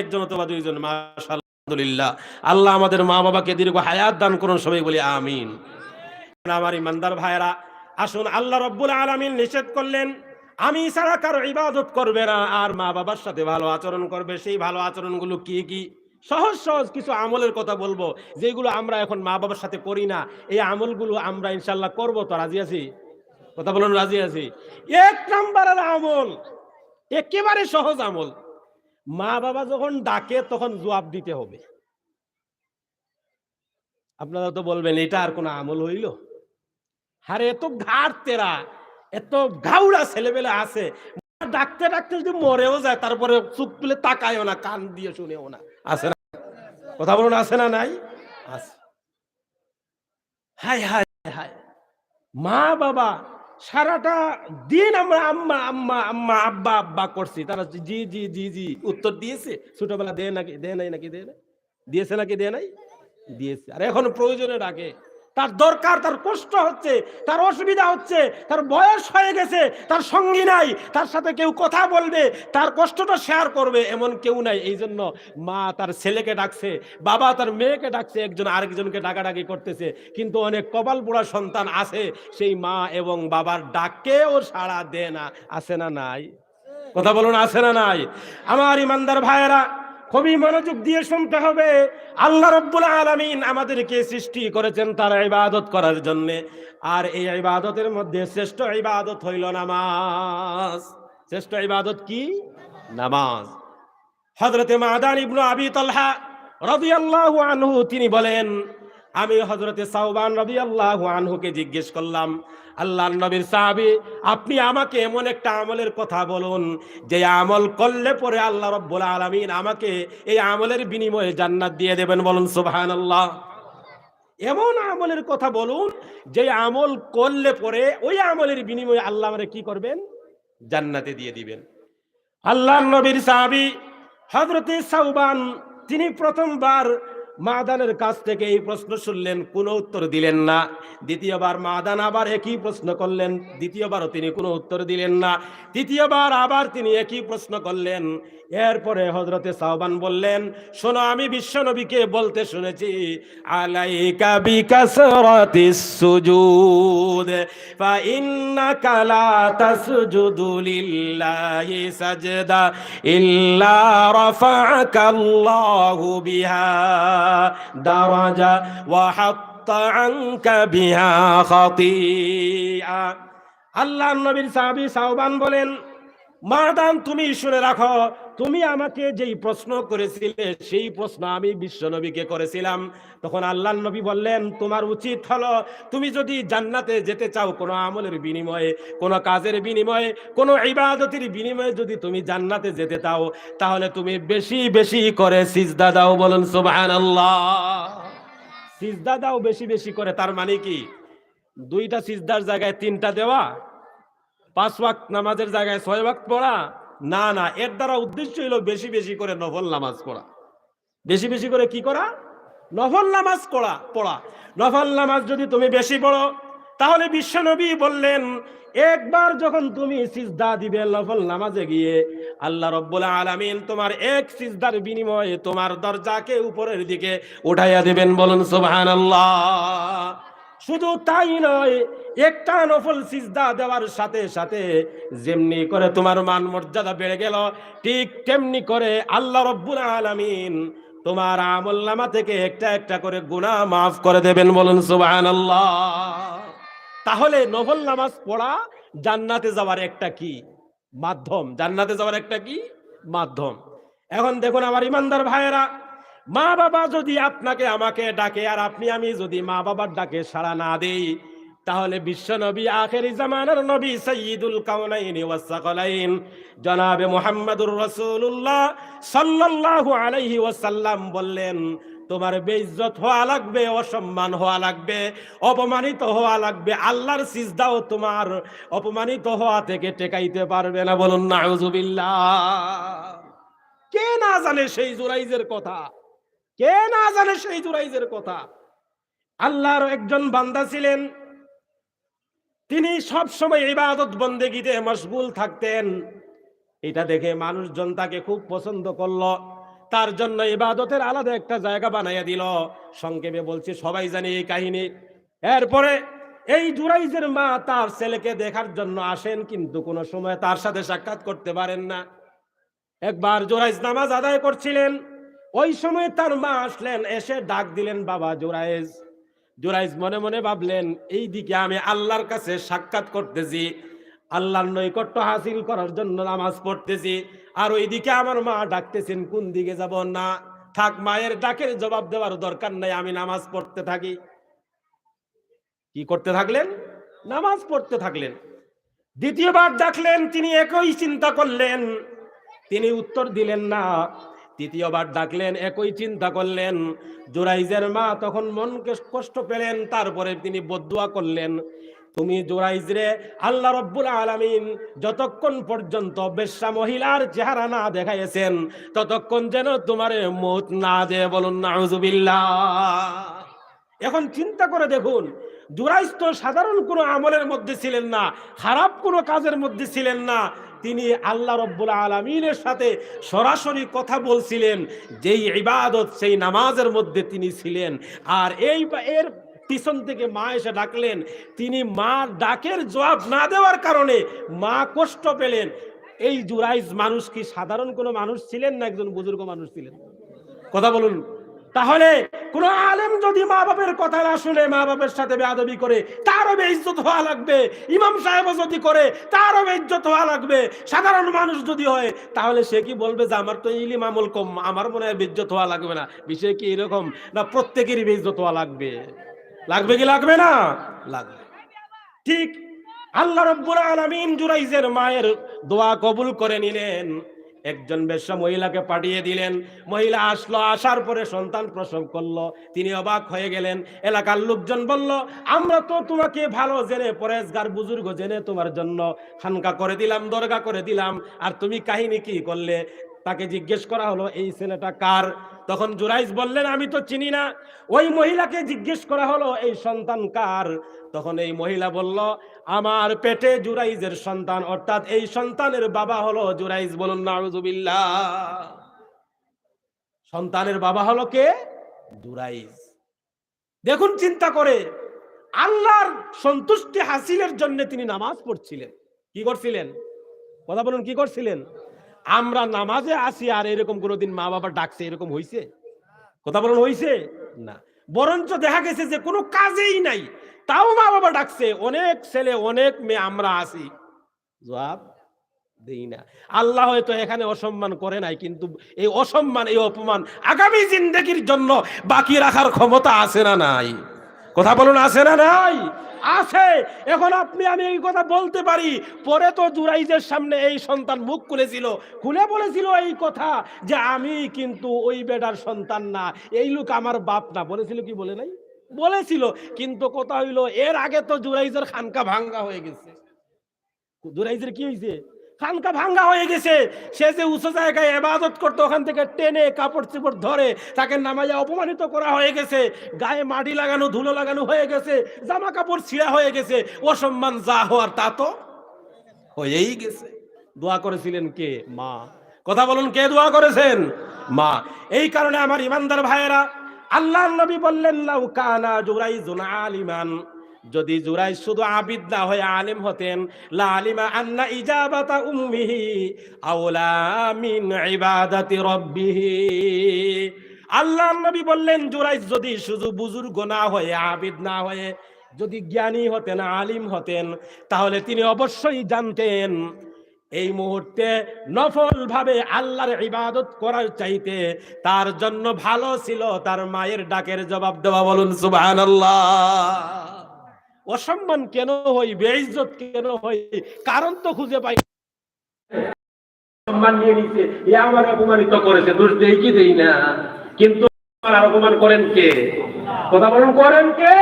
একজন অথবা দুইজন মাশাআল্লাহ। আল্লাহ আমাদের মা বাবাকে দীর্ঘ হায়াত দান করুন, সবাই বলি আমিন। আমার ইমানদার ভাইরা আসুন, আল্লাহ রব্বুল আলামিন নিষেধ করলেন, আমি ছাড়া কারও ইবাদত করবে না, আর মা বাবার সাথে ভালো আচরণ করবে, সেই ভালো আচরণগুলো কি কি? সহজ সহজ কিছু আমলের কথা বলব, যেগুলো আমরা এখন মা বাবার সাথে করি না, এই আমলগুলো আমরা ইনশাল্লাহ করব তো, রাজি আছি? কথা বলুন, রাজি আছি? এক নাম্বারের আমল, একেবারে সহজ আমল। মা বাবা যখন ডাকে, তখন জবাব দিতে হবে। আপনারা তো বলবেন, এটা আর কোনো আমল হইল? আরে, এত ঘাট তেরা, এত ঘাউড়া ছেলেবেলে আছে। ডাকতে ডাকতে যদি মরেও যায়, তারপরে চুপ তুলে তাকায়ও না, কান দিয়ে শুনেও না। আছে না? কথা বলুন, আছে না নাই? আছে। হাই হাই হাই মা বাবা সারাটা দিন আমরা আম্মা আম্মা আম্মা, আব্বা আব্বা করছি। তারা জি জি জি জি উত্তর দিয়েছে। ছোটবেলা দেয় নাকি, দেয় নাই নাকি, দেয় নাই? দিয়েছে নাকি, দেয় নাই? দিয়েছে। আর এখন প্রয়োজনে ডাকে। তার দরকার, তার কষ্ট হচ্ছে, তার অসুবিধা হচ্ছে, তার বয়স হয়ে গেছে, তার সঙ্গী নাই, তার সাথে কেউ কথা বলবে, তার কষ্টটা শেয়ার করবে, এমন কেউ নাই। এই জন্য মা তার ছেলেকে ডাকছে, বাবা তার মেয়েকে ডাকছে, একজন আরেকজনকে ডাকাডাকি করতেছে, কিন্তু অনেক কপাল পোড়া সন্তান আছে, সেই মা এবং বাবার ডাককেও সাড়া দেয় না। আছে না নাই? কথা বলুন, আছে না নাই? আমার ইমানদার ভাইয়েরা খুবই মনোযোগ দিয়ে শুনতে হবে। আল্লাহ রব্বুল আলমিন আমাদেরকে সৃষ্টি করেছেন তার ইবাদত করার জন্য। আর এই ইবাদতের মধ্যে শ্রেষ্ঠ ইবাদত হইল নামাজ। শ্রেষ্ঠ ইবাদত কি? নামাজ। হজরতে মাদান ইবনু আবি তাল্হা রবি আল্লাহ আনহু তিনি বলেন আমি হযরতে সাওবান রাদিয়াল্লাহু আনহুকে জিজ্ঞেস করলাম আল্লাহ নবীর সাহাবী, আপনি আমাকে এমন একটা আমলের কথা বলুন, যে আমল করলে পরে আল্লাহ রব্বুল আলামিন আমাকে এই আমলের বিনিময়ে জান্নাত দিয়ে দেবেন বলুন সুবাহান আল্লাহ এমন আমলের কথা বলুন, যে আমল করলে পরে ওই আমলের বিনিময়ে আল্লাহ আমারে কি করবেন? জান্নাতে দিয়ে দিবেন। আল্লাহর নবীর সাহাবি হজরতে সাওবান, তিনি প্রথমবার মাদানের কাছ থেকে এই প্রশ্ন শুনলেন, কোনো উত্তর দিলেন না। দ্বিতীয়বার মাদান আবার একই প্রশ্ন করলেন দ্বিতীয়বারও তিনি কোনো উত্তর দিলেন না। তৃতীয়বার আবার তিনি একই প্রশ্ন করলেন। এরপরে হজরতে সাহবান বললেন, শোনো, আমি বিশ্বনবীকে বলতে শুনেছি, আলাইকা ইল্লা বিহা। দারাজা ওয়া হাত্তা আনকা বিহা আল্লাহ নবীর সাহাবী সাহবান বলেন মাদান তুমি শুনে রাখো, তুমি আমাকে যেই প্রশ্ন করেছিলে, সেই প্রশ্ন আমি বিশ্বনবীকে করেছিলাম। তখন আল্লাহ নবী বললেন, তোমার উচিত হলো, তুমি যদি জান্নাতে যেতে চাও, কোনো আমলের বিনিময়ে, কোনো কাজের বিনিময়ে, কোনো ইবাদতের বিনিময়ে যদি তুমি জান্নাতে যেতে চাও, তাহলে তুমি বেশি বেশি করে সিজদা দাও বলুন, সুবহানাল্লাহ। সিজদা দাও বেশি বেশি করে, তার মানে কি? দুইটা সিজদার জায়গায় তিনটা দেওয়া পাঁচ ওয়াক্ত নামাজের জায়গায় ছয় ওয়াক্ত পড়া? না না, এর দ্বারা উদ্দেশ্য হলো বেশি বেশি করে নফল নামাজ পড়া। বেশি বেশি করে কি করা? নফল নামাজ পড়া পড়া। নফল নামাজ যদি তুমি বেশি পড়ো, তাহলে বিশ্বনবী বললেন, একবার যখন তুমি সিজদা দিবে নফল নামাজে গিয়ে, আল্লাহ রব্বুল আলামিন তোমার এক সিজদার বিনিময়ে তোমার দরজাকে উপরের দিকে উঠাইয়া দিবেন বলুন, সুবহানাল্লাহ। শুধু তাই নয়, একটা নফল সিজদা দেওয়ার সাথে সাথে যেমনি করে তোমার মান মর্যাদা বেড়ে গেল, ঠিক তেমনি করে আল্লাহ রব্বুল আলামিন তোমার আমল নামা থেকে একটা একটা করে গুনাহ মাফ করে দেবেন বলুন সুবহানাল্লাহ। তাহলে নফল নামাজ পড়া জান্নাতে যাওয়ার একটা কি? মাধ্যম। জান্নাতে যাওয়ার একটা কি? মাধ্যম। এখন দেখুন আমার ইমানদার ভাইয়েরা মা বাবা যদি আপনাকে, আমাকে ডাকে আর আপনি, আমি যদি মা বাবার ডাকে সাড়া না দেই, তাহলে বিশ্ব নবী, আখেরি জামানার নবী সৈয়দুল কাউনাইন ওয়াস সাকালাইন। জনাবে মোহাম্মদুর রাসূলুল্লাহ সাল্লাল্লাহু আলাইহি ওয়াসাল্লাম বললেন, তোমার বেইজ্জত হওয়া লাগবে, অসম্মান হওয়া লাগবে, অপমানিত হওয়া লাগবে, আল্লাহর সিজদাও তোমার অপমানিত হওয়া থেকে টেকাইতে পারবে না। বলুন নাউজুবিল্লাহ কে না জানে সেই জুরাইজের কথা। কে না জানে সেই জুরাইজের কথা? আল্লাহর একজন বান্দা ছিলেন। তিনি সব সময় ইবাদত বন্দেগীতে মশগুল থাকতেন। এটা দেখে মানুষজন তাকে খুব পছন্দ করল। তার জন্য ইবাদতের আলাদা একটা জায়গা বানাইয়া দিল। সংক্ষেপে বলছি, সবাই জানি এই কাহিনী। এরপরে এই জুরাইজের মা তার ছেলেকে দেখার জন্য আসেন, কিন্তু কোনো সময় তার সাথে সাক্ষাৎ করতে পারেন না। একবার জোরাইজ নামাজ আদায় করছিলেন। ওই সময় তার মা আসলেন, এসে ডাক দিলেন, বাবা জোরাইজ জোরাইজ মনে মনে ভাবলেন এই দিকে আমি আল্লাহর কাছে সাক্ষাৎ করতেছি। আল্লাহর নৈকট্য হাসিল করার জন্য নামাজ পড়তেছি। আর ওইদিকে আমার মা ডাকতেছেন, কোন দিকে যাব না? থাক, মায়ের ডাকের জবাব দেওয়ার দরকার নাই, আমি নামাজ পড়তে থাকি। কি করতে থাকলেন? নামাজ পড়তে থাকলেন। দ্বিতীয়বার ডাকলেন, তিনি একই চিন্তা করলেন। তিনি উত্তর দিলেন, না তৃতীয়বার ডাকলেন, একই চিন্তা করলেন। জোরাইজের মা তখন মনকে কষ্ট পেলেন, তারপরে তিনি বদুয়া করলেন। তুমি জোরাইজ রে, আল্লাহ রব্বুল আলামিন যতক্ষণ পর্যন্ত বেশ্যা মহিলার চেহারা না দেখাইছেন ততক্ষণ যেন তোমার মত না দে, বলুন নাউজুবিল্লাহ। এখন চিন্তা করে দেখুন, জুরাইজ তো সাধারণ কোনো আমলের মধ্যে ছিলেন না, খারাপ কোনো কাজের মধ্যে ছিলেন না। তিনি আল্লাহ রব্বুল আলমিনের সাথে সরাসরি কথা বলছিলেন, যেই ইবাদত, সেই নামাজের মধ্যে তিনি ছিলেন। আর এই এর পিছন থেকে মা এসে ডাকলেন। তিনি মা ডাকের জবাব না দেওয়ার কারণে মা কষ্ট পেলেন। এই জুরাইজ মানুষ কি সাধারণ কোনো মানুষ ছিলেন না একজন বুজুর্গ মানুষ ছিলেন? কথা বলুন। তাহলে কোন আলেম যদি মা বাপের কথা না শুনে মা বাপের সাথে বেয়াদবি করে, তারও বেইজ্জত হওয়া লাগবে। ইমাম সাহেব যদি করে, তারও বেইজ্জত হওয়া লাগবে। সাধারণ মানুষ যদি হয়, তাহলে সে কি বলবে যে, আমার তো ইলিম আমল কম, আমার মনে হয় বেইজ্জত হওয়া লাগবে না। বিষয় কি এরকম? না, প্রত্যেকেরই বেইজ্জত হওয়া লাগবে। লাগবে কি লাগবে না? লাগবে। ঠিক আল্লাহ রব্বুল আলামিন জুরাইজের মায়ের দোয়া কবুল করে নিলেন। একজন বেশ্যা মহিলাকে পাঠিয়ে দিলেন। মহিলা আসলো, আসার পরে সন্তান প্রসব করল। তিনি অবাক হয়ে গেলেন। এলাকার লোকজন বলল, আমরা তো তোমাকে ভালো জেনে, পরেশগার বুজুর্গ জেনে তোমার জন্য খানকা করে দিলাম, দরগা করে দিলাম। আর তুমি কাহিনী কি করলে? তাকে জিজ্ঞেস করা হলো, এই ছেলেটা কার? তখন জুরাইজ বললেন, আমি তো চিনি না। ওই মহিলাকে জিজ্ঞেস করা হলো, এই সন্তান কার? তখন এই মহিলা বলল, আমার পেটে জুরাইজের সন্তান। অর্থাৎ এই সন্তানের বাবা হলো জুরাইজ বলুন, নাউজুবিল্লাহ। সন্তানের বাবা হলো কে? জুরাইজ দেখুন, চিন্তা করে। আল্লাহর সন্তুষ্টি হাসিলের জন্য তিনি নামাজ পড়ছিলেন। কি করছিলেন? কথা বলুন, কি করছিলেন? আমরা নামাজে আসি আর এরকম কোনোদিন মা বাবা ডাকছে, এরকম হইছে? কথা বলুন হইছে? না। বরঞ্চ দেখা গেছে যে কোনো কাজেই নাই। তাও মা বাবা ডাকছে, অনেক ছেলে, অনেক মেয়ে, আমরা আসি জবাব দেই না। আল্লাহ হয়তো এখানে অসম্মান করে নাই, কিন্তু এই অসম্মান, এই অপমান আগামী জিন্দগির জন্য বাকি রাখার ক্ষমতা আছে না নাই? কথা বলুন, আছে না নাই? আছে। এখন আপনি, আমি এই কথা বলতে পারি। পরে তো জুরাইজের সামনে এই সন্তান মুখ খুলেছিল। খুলে বলেছিল এই কথা যে আমি কিন্তু ওই বেটার সন্তান না। এই লোক আমার বাপ না। বলেছিল কি? বলে নাই? বলেছিল। কিন্তু কথা হইল, এর আগে তো জুরাইজের খানকা ভাঙ্গা হয়ে গেছে। জুরাইজের কি হয়েছে খানকা ভাঙ্গা হয়ে গেছে। সে যে উঁচু জায়গায় এবাদত করতো, ওখান থেকে টেনে কাপড় চোপড় ধরে তাকে নামাইয়া অপমানিত করা হয়ে গেছে। গায়ে মাটি লাগানো, ধুলো লাগানো হয়ে গেছে, জামা কাপড় ছিঁড়া হয়ে গেছে। অসম্মান যা হওয়ার তা তো হয়েই গেছে। দোয়া করেছিলেন কে? মা। কথা বলুন, কে দোয়া করেছেন? মা। এই কারণে আমার ইমানদার ভাইয়েরা আল্লাহ নবী বললেন, লাউ কানা জুরাইজুন আলিমান। যদি জুরাই শুধু আবিদ না হয়ে আলিম হতেন, লা আলিমা আন্না ইজাবাতা উম্মিহি আওলা ইবাদাতি রাব্বিহি। আল্লাহ নবী বললেন জুরাইজ যদি শুধু বুজুর্গ না হয়ে, আবিদ না হয়ে, যদি জ্ঞানী হতেন, আলিম হতেন, তাহলে তিনি অবশ্যই জানতেন, এই মুহূর্তে নফল ভাবে আল্লাহর ইবাদত করার চাইতে তার জন্য ভালো ছিল তার মায়ের ডাকের জবাব দেওয়া। বলুন, সুবহানাল্লাহ। অসম্মান কেন হই বেইজত কেন হই কারণ তো খুঁজে পাই। সম্মান নিয়ে নিছে। এ আমার অপমানিত করেছে, দোষ দেই কি দেই না? কিন্তু আমার অপমান করেন কে? কথা বলুন, করেন কে?